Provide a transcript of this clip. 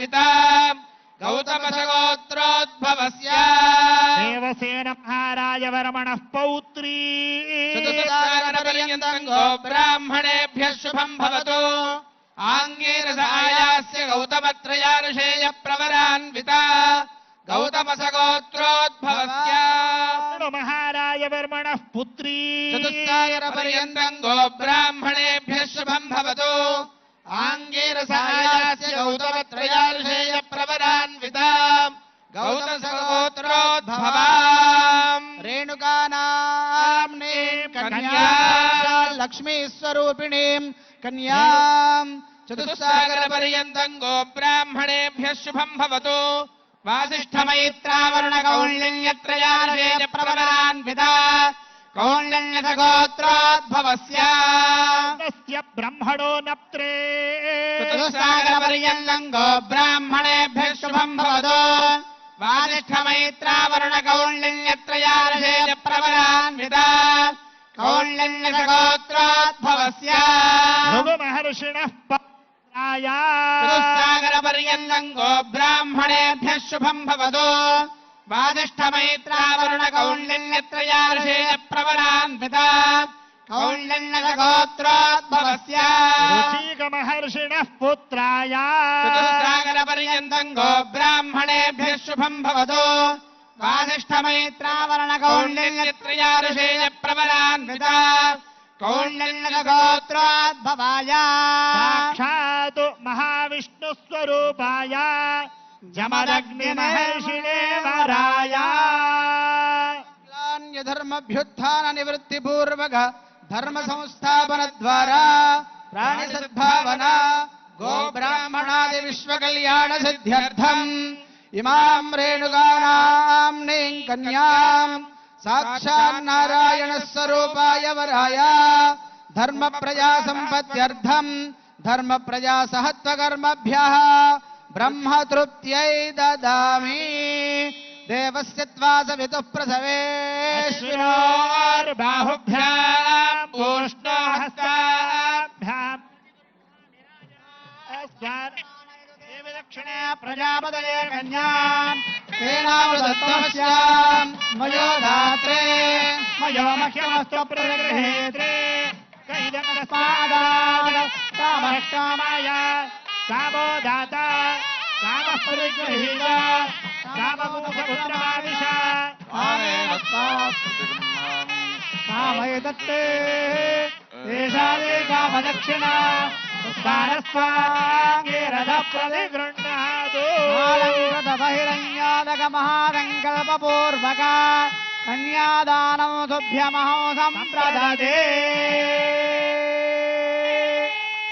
समन्विता गौतमशगोत्रोद्भवस्य देवसेन महाराज वर्मणः पौत्री चतुर्दारपर्यन्तङ्गो ब्राह्मणेभ्यः शुभम् भवतु आङ्गीरसायास्य गौतमत्रयानुषेयप्रवरान्विता गौतमसगोत्रोद्भवस्य महाराज वर्मणः पुत्री चतुस्सायरपर्यन्तम् गो ब्राह्मणेभ्यः शुभम् भवतु आङ्गीरसायास्य गौतम पुत्रोद्भवाम् रेणुकानाम्नीं कन्या लक्ष्मीस्वरूपिणीं कन्याम् चतुस्सागरपर्यन्तम् गोब्राह्मणेभ्यः शुभम् भवतु वासिष्ठमयित्रावरुणकौण्डन्यत्रयानवेज प्रबलान्विता कौण्डन्यथ गोत्राद्भवस्या ब्रह्मणो नप्त्रे चतुस्सागरपर्यन्तम् गोब्राह्मणेभ्यः शुभम् भवतु वादिष्ठमैत्रावरुणकौण्डिन्यत्रयारषेजप्रबलान्विता कौण्डिन्यसगोत्राद्भवस्य महर्षिणः सागरपर्यन्तम् गो ब्राह्मणेभ्यः शुभम् भवतु वादिष्ठमैत्रावरुणकौण्डिन्यत्रयारषेजप्रबलान्विता कौण्ड्यक गोत्रात् भवत्या पुत्राय। रागलपर्यन्तम् गो ब्राह्मणेभ्यः शुभम् भवतु। वासिष्ठमैत्रावरणकौण्डल्यत्रया मैत्रावरण प्रबलान्विता कौण्ड्य गोत्राद्भवाय चातु महाविष्णुस्वरूपाय जमलक्ष्मि धर्मभ्युत्थाननिवृत्तिपूर्वक ధర్మ సంస్థాపన ద్వారా ప్రాణి సద్భావన గో బ్రాహ్మణాది విశ్వకల్యాణ సిద్ధ్యర్థం ఇమాం రేణుకానాం నీం కన్యాం సాక్షాన్ నారాయణ స్వరూపాయ వరాయ ధర్మ ప్రజా సంపత్త్యర్థం ధర్మ ప్రజా సహత్వకర్మభ్య బ్రహ్మ తృప్త్యై దదామి దేవస్య త్వా సవితుః ప్రసవేశ్వరో चार दक्षिणे मयो धात्रे। मयो मह्यमस्तु प्रगृहेत्रे। कैदकस्मादामष्टामाय सामो दाता सामः परिगृहीत साममुखपुत्रमाविश सामे दत्ते देशादेकापदक्षिणा स्वारस्वाङ्गे रथप्रतिगृह्णातु बहिरञ्जातकमहासङ्कल्पपूर्वका कन्यादानौ तुभ्यमहो सम्प्रददे।